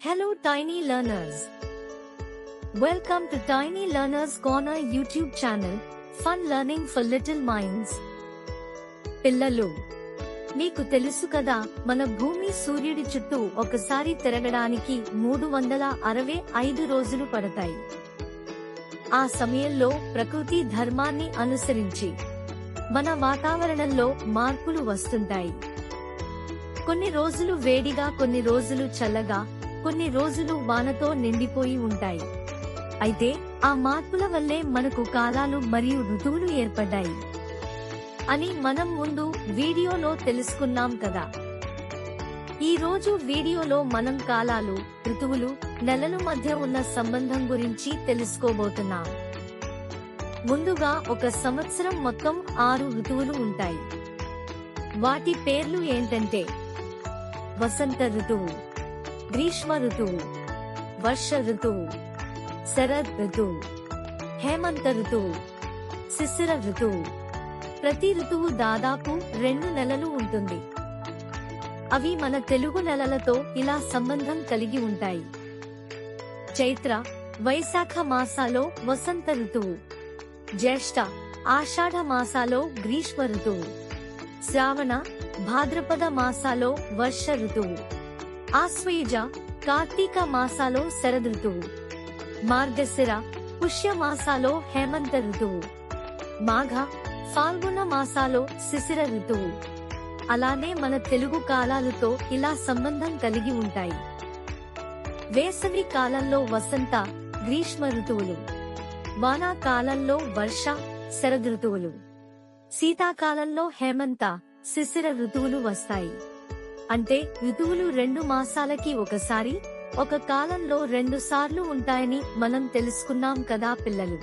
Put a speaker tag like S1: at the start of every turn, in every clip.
S1: Hello, tiny learners. Welcome to Tiny Learners Corner YouTube channel, fun learning for little minds. పిల్లలు మీకు తెలుసు కదా మన భూమి సూర్యుడి చుట్టూ ఒకసారి తిరగడానికి మూడు వందల అరవై ఐదు రోజులు పడతాయి ఆ సమయంలో ప్రకృతి ధర్మాన్ని అనుసరించి మన వాతావరణంలో మార్పులు వస్తుంటాయి కొన్ని రోజులు వేడిగా కొన్ని రోజులు చల్లగా కొన్ని రోజులు వానతో నిండిపోయి ఉంటాయి. అయితే ఆ మార్పుల వల్లే మనకు కాలాలు మరియు ఋతువులు ఏర్పడ్డాయి. అని మనం ముందు వీడియోలో తెలుసుకున్నాం కదా. ఈ రోజు వీడియోలో మనం కాలాలు ఋతువులు నెలల మధ్య ఉన్న సంబంధం గురించి తెలుసుకోబోతున్నాం. ముందుగా ఒక సంవత్సరం మొత్తం ఆరు ఋతువులు ఉంటాయి. వాటి పేర్లు ఏంటంటే వసంత ఋతువు గ్రీష్మ ఋతువు వర్ష ఋతువు శరద్ ఋతువు హేమంత ఋతువు శిశిర ఋతువు. ప్రతి ఋతువు దాదాపు రెండు నెలలు ఉంటుంది. అవి మన తెలుగు నెలలతో ఇలా సంబంధం కలిగి ఉంటాయి. చైత్ర వైశాఖ మాసాలో వసంత ఋతువు. జ్యేష్ఠ ఆషాఢ మాసాలో గ్రీష్మ ఋతువు. శ్రావణ భాద్రపద మాసాలో వర్ష ఋతువు. ఆశ్వయుజ కార్తీక మాసాలో శరద్ ఋతువు. మార్గశిర పుష్య మాసాలో హేమంత ఋతువు. మాఘ ఫాల్గుణ మాసాలో శిశిర ఋతువు. అలానే మన తెలుగు కాలాలతో ఇలా సంబంధం కలిగి ఉంటాయి. వేసవి కాలంలో వసంత గ్రీష్మ ఋతువులు. వానాకాలంలో వర్ష శరదృతువులు శీతాకాలంలో హేమంత శిశిర ఋతువులు వస్తాయి. అంటే ఋతువులు రెండు మాసాలకి ఒకసారి ఒక కాలంలో రెండు సార్లు ఉంటాయని మనం తెలుసుకున్నాం కదా పిల్లలు.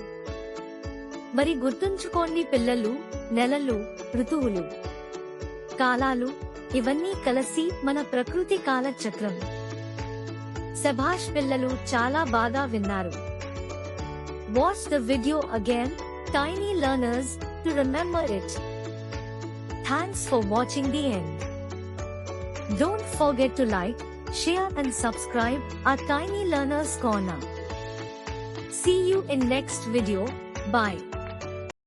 S1: మరి గుర్తుంచుకోండి పిల్లలు నెలలు ఋతువులు. కాలాలు ఇవన్నీ కలిసి మన ప్రకృతి కాల చక్రం సభాష్ పిల్లలు చాలా బాగా విన్నారు. Watch the video again tiny learners to remember it thanks for watching the end Don't forget to like, share and subscribe our Tiny Learners Corner. See you in next video. Bye.